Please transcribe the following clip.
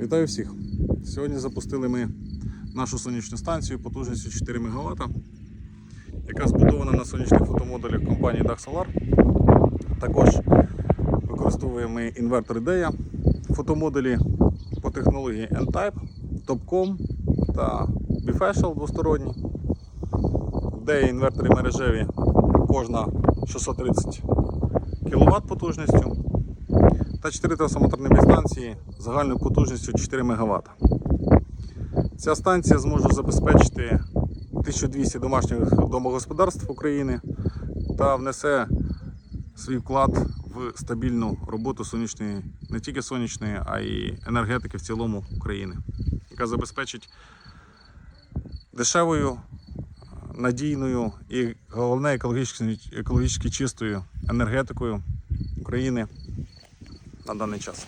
Вітаю всіх! Сьогодні запустили ми нашу сонячну станцію потужністю 4 МВт, яка збудована на сонячних фотомодулях компанії DAC Solar. Також використовуємо інвертор IDEA, фотомодулі по технології N-Type, Topcom та Bifacial двосторонні. Де інвертори мережеві кожна 630 кВт потужністю та 4 трансформаторні станції загальною потужністю 4 МВт. Ця станція зможе забезпечити 1200 домашніх домогосподарств України та внесе свій вклад в стабільну роботу сонячної, не тільки сонячної, а й енергетики в цілому України, яка забезпечить дешевою, надійною і головне екологічно, екологічно чистою енергетикою України на даний час.